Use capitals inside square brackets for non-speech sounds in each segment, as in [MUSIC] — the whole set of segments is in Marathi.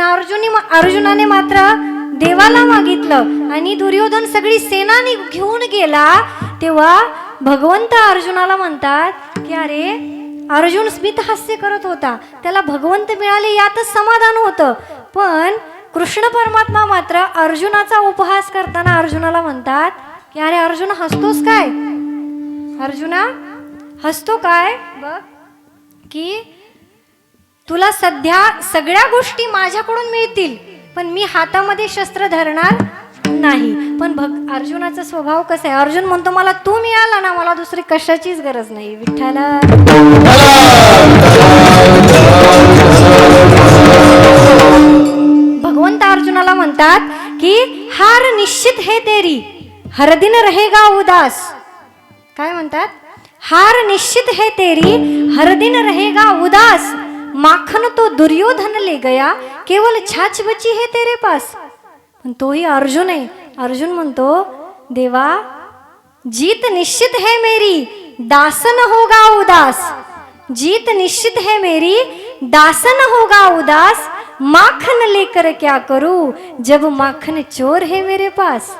अर्जुनी अर्जुनाने मात्र देवाला मागितलं आणि दुर्योधन सगळी सेनानी घेऊन गेला तेव्हा भगवंत अर्जुनाला म्हणतात की अरे अर्जुन स्मित हास्य करत होता. त्याला भगवंत मिळाले यातच समाधान होतं. पण कृष्ण परमात्मा मात्र अर्जुनाचा उपहास करताना अर्जुनाला म्हणतात की अरे अर्जुन हसतोस काय? अर्जुना हसतो काय? बघ की तुला सध्या सगळ्या गोष्टी माझ्याकडून मिळतील पण मी हातामध्ये शस्त्र धरणार नाही. पण भग अर्जुनाचा स्वभाव कसा आहे? अर्जुन म्हणतो मला तू मिळाला ना मला दुसरी कशाचीच गरज नाही. विठ्ठला. भगवंत अर्जुनाला म्हणतात की हार निश्चित हे तेरी हरदिन रहेगा उदास. काय म्हणतात? हार निश्चित हे तेरी हरदिन रहेगा उदास. माखन तो दुर्योधन ले गया। केवल छाछ बची है तेरे पास। पण तोही अर्जुन आहे अर्जुन म्हणतो, देवा, जीत निश्चित है मेरी। दासन होगा उदास। जीत निश्चित है मेरी। दासन होगा उदास। माखन लेकर क्या करूँ? जब माखन चोर है मेरे पास।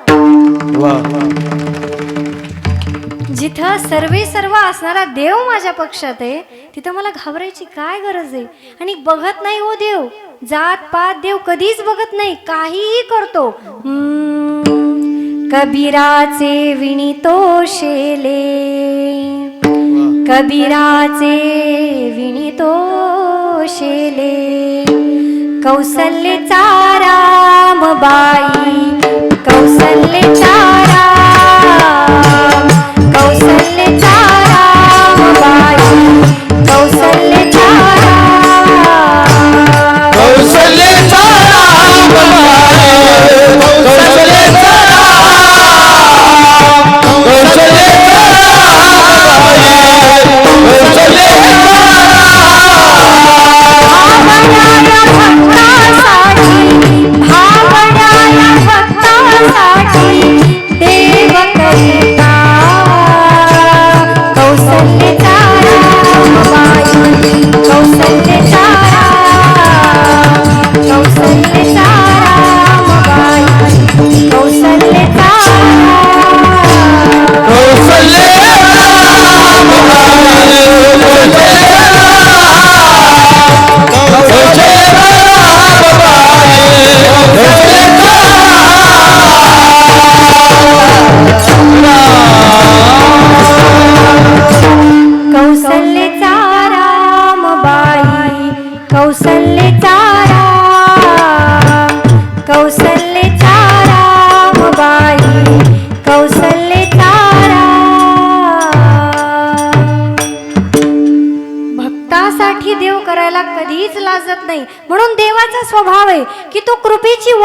जिथं सर्वे सर्व असणारा देव माझ्या पक्षात आहे तिथं मला घाबरायची काय गरज आहे? आणि बघत नाही हो देव. जात पात देव कधीच बघत नाही. काहीही करतो. कबीराचे विणितो शेले. कबीराचे विणितो शेले. कौसल्यचा रामबाई कौसल्यचा राम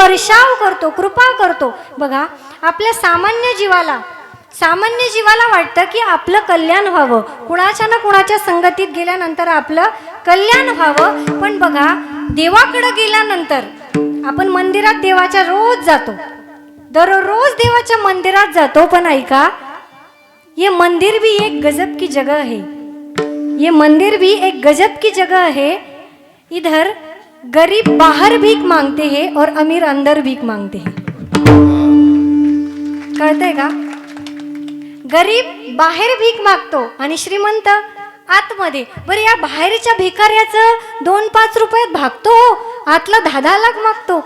वर्षाव करतो कृपा करतो. बघा आपल्या सामान्य जीवाला सामान्य जीवाला वाटतं की आपलं कल्याण व्हावं. कुणाच्या ना कुणाच्या संगतीत गेल्यानंतर आपलं कल्याण व्हावं. पण बघा देवाकडं गेल्यानंतर आपण मंदिरात देवाच्या रोज जातो. दररोज देवाच्या मंदिरात जातो पण ऐका ये मंदिर भी एक गजब की जगह है. ये मंदिर भी एक गजब की जगह है. इधर गरीब बाहर भीख मांगते हैं और अमीर अंदर भीख मांगते हैं। कळतंय का? गरीब बाहेर भीक मागतो आणि श्रीमंत आतमध्ये. बरं या बाहेरच्या भिकाऱ्याचं दोन पाच रुपयात भागतो हो. आतला दहा दहा लाख मागतो.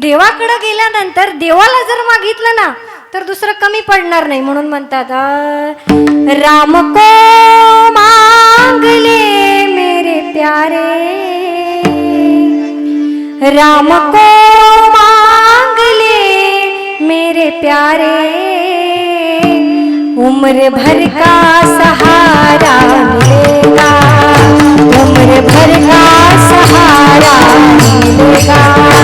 देवाकडं गेल्यानंतर देवाला जर मागितलं ना तर दुसरं कमी पडणार नाही म्हणून म्हणतात राम को मांगले प्यारे। राम को मांग ले मेरे प्यारे। उम्र भर का सहारा मिलेगा। उम्र भर का सहारा मिलेगा।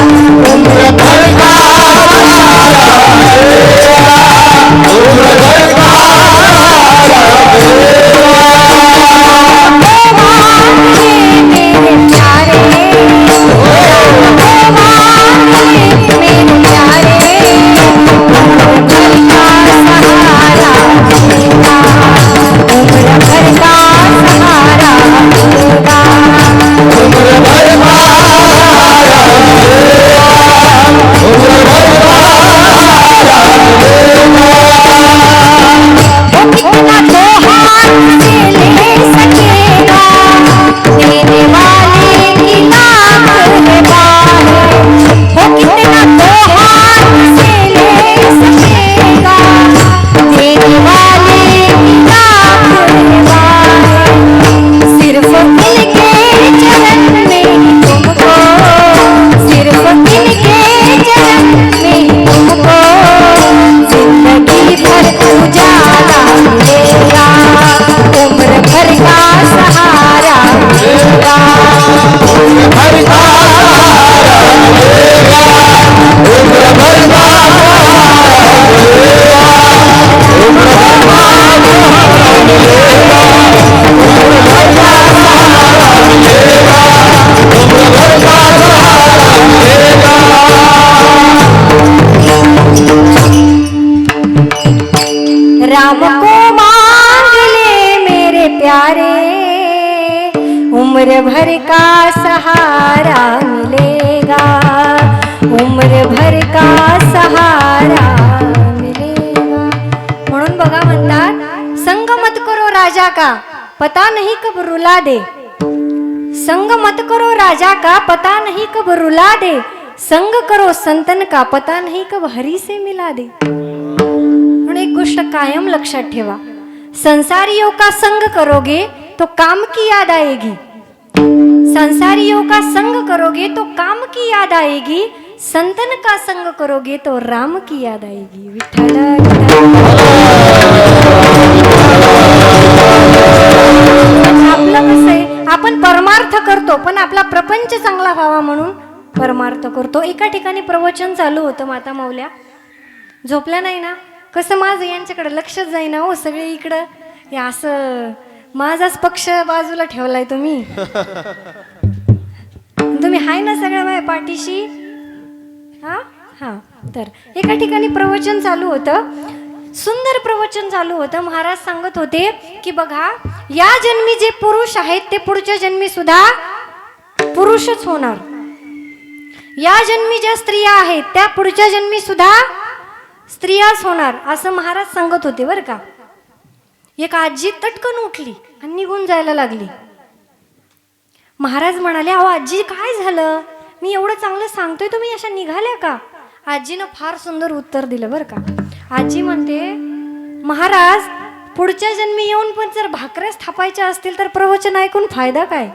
उम्र का सहारा मिलेगा? उम्र भर का सहारा मिलेगा। म्हणून बघा म्हणतात संग मत करो राजा का पता नहीं कब रुला दे। संग मत करो राजा का पता नहीं कब रुला दे। संग करो संतन का पता नहीं कब हरी से मिला दे। म्हणून एक गोष्ट कायम लक्षात ठेवा। संसारियों का संग करोगे तो काम की याद आएगी। संसारियों का संग करोगे तो काम की याद आएगी। संतन का संग करोगे तो राम की याद आएगी। विठ्ठल आपलं कसं आहे? आपण परमार्थ करतो पण आपला प्रपंच चांगला व्हावा म्हणून परमार्थ करतो. एका ठिकाणी प्रवचन चालू होतं माता माऊल्या. झोपल्या नाही ना? कसं माझं यांच्याकडे लक्षच जाईना हो सगळे इकडं. हे असं माझाच पक्ष बाजूला ठेवलाय तुम्ही. तुम्ही हाय ना सगळ्या माझ्या पाठीशी? हा? हा. तर एका ठिकाणी प्रवचन चालू होतं. सुंदर प्रवचन चालू होतं. महाराज सांगत होते की बघा या जन्मी जे पुरुष आहेत ते पुढच्या जन्मी सुद्धा पुरुषच होणार. या जन्मी ज्या स्त्रिया आहेत त्या पुढच्या जन्मी सुद्धा स्त्रियाच होणार असं महाराज सांगत होते बरं का. एक आजी तटकन उठली आणि निघून जायला लागली. महाराज म्हणाले अहो आजी काय झालं? मी एवढं चांगलं सांगतोय तुम्ही अशा निघाल्या का? आजीनं फार सुंदर उत्तर दिलं बरं का. आजी म्हणते महाराज पुढच्या जन्मी येऊन पण जर भाकऱ्याच थापायच्या असतील तर प्रवचन ऐकून फायदा काय?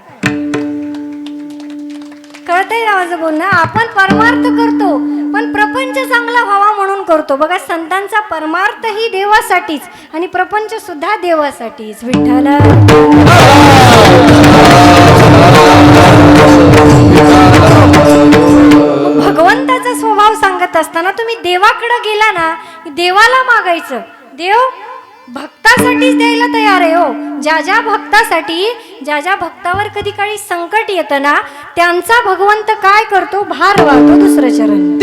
कळतंय ना माझं बोलणं? आपण परमार्थ करतो पण प्रपंच चांगला व्हावा म्हणून करतो. बघा संतांचा परमार्थ ही देवासाठीच आणि प्रपंच सुद्धा देवासाठीच. विठ्ठल. भगवंताचा स्वभाव सांगत असताना तुम्ही देवाकडे गेला ना देवाला मागायचं. देव भक्तासाठीच द्यायला तयार आहे हो. ज्या ज्या भक्तासाठी ज्या ज्या भक्तावर कधी काही संकट येतं ना त्यांचा भगवंत काय करतो? भार वाहतो दुसरं चरण.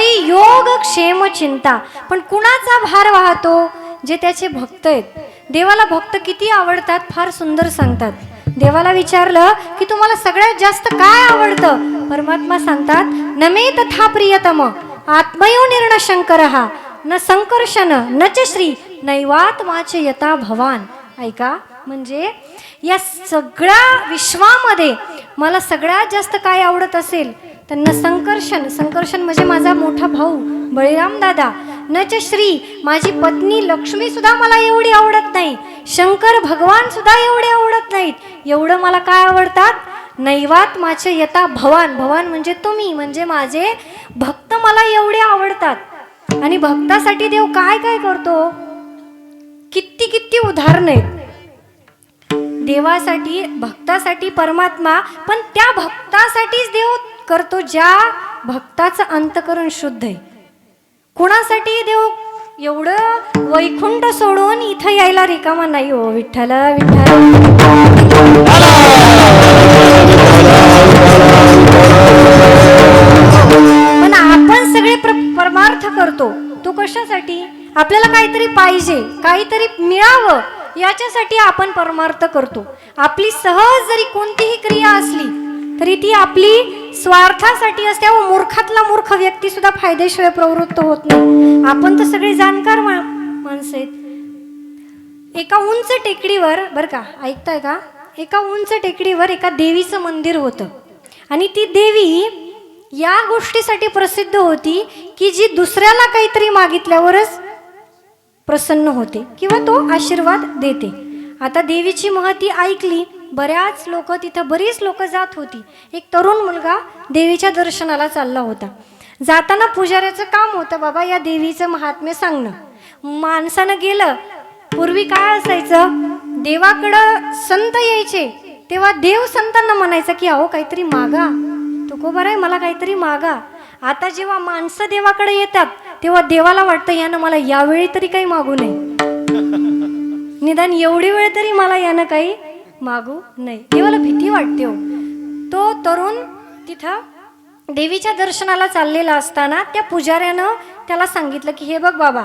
करी योग क्षेम चिंता. पण कुणाचा भार वाहतो? जे त्याचे भक्त आहेत. देवाला भक्त किती आवडतात फार सुंदर सांगतात. देवाला विचारलं की तुम्हाला सगळ्यात जास्त काय आवडतं? परमात्मा सांगतात नमे तथा प्रियतम. आत्मयो निर्ण शंकर हा न संकर्षण न च श्री. नैवात्माचे यथा भवान. ऐका? म्हणजे या सगळ्या विश्वामध्ये मला सगळ्यात जास्त काय आवडत असेल त्यांना संकर्षण. संकर्षण म्हणजे माझा मोठा भाऊ बळीराम दादा. न च श्री माझी पत्नी लक्ष्मी सुद्धा मला एवढी आवडत नाही. शंकर भगवान सुद्धा एवढे आवडत नाहीत. एवढं मला काय आवडतात? नैवात माझे यथा भवान. भवान म्हणजे तुम्ही म्हणजे माझे भक्त मला एवढे आवडतात. आणि भक्तासाठी देव काय काय करतो? किती किती उदाहरणं आहेत. देवासाठी भक्तासाठी परमात्मा पण त्या भक्तासाठीच देव करतो ज्या भक्ताचं अंतकरण शुद्ध आहे. कुणासाठी देव एवढं वैकुंठ सोडून इथं यायला रिकामा नाही हो विठ्ठल विठ्ठल. पण आपण सगळे प्र- परमार्थ करतो. तो कशासाठी? आपल्याला काहीतरी पाहिजे काहीतरी मिळावं. याच्यासाठी आपण परमार्थ करतो. आपली सहज जरी कोणतीही क्रिया असली तरी ती आपली स्वार्थासाठी असते. व मूर्खातला मूर्ख व्यक्ती सुद्धा फायदेशिवाय प्रवृत्त होत नाही. आपण तर सगळे जाणकार मा- माणसं आहेत. एका उंच टेकडीवर बरं का ऐकताय का? एका उंच टेकडीवर एका देवीचं मंदिर होतं. आणि ती देवी या गोष्टीसाठी प्रसिद्ध होती की जी दुसऱ्याला काहीतरी मागितल्यावरच प्रसन्न होते किंवा तो आशीर्वाद देते. आता देवीची महती ऐकली बऱ्याच लोक तिथं बरीच लोक जात होती. एक तरुण मुलगा देवीच्या दर्शनाला चालला होता. जाताना पुजाऱ्याचं काम होतं बाबा या देवीचं महात्म्य सांगणं. माणसानं गेलं. पूर्वी काय असायचं? देवाकडं संत यायचे. तेव्हा देव संतांना म्हणायचं की अहो काहीतरी मागा. तुकोबर आहे मला काहीतरी मागा. आता जेव्हा माणसं देवाकडे येतात तेव्हा देवाला वाटतं यानं मला यावेळी तरी काही मागू नये. [LAUGHS] निदान एवढी वेळ तरी मला यानं काही मागू नये. देवाला भीती वाटते हो. तो तरुण तिथं देवीच्या दर्शनाला चाललेला असताना त्या पुजाऱ्यानं त्याला सांगितलं की हे बघ बाबा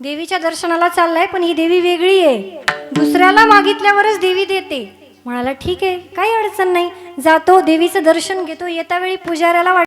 देवीच्या दर्शनाला चाललाय पण ही देवी वेगळी आहे. दुसऱ्याला मागितल्यावरच देवी देते. म्हणाला ठीक आहे काही अडचण नाही. जातो देवीचं दर्शन घेतो. येता वेळी पुजाऱ्याला वाट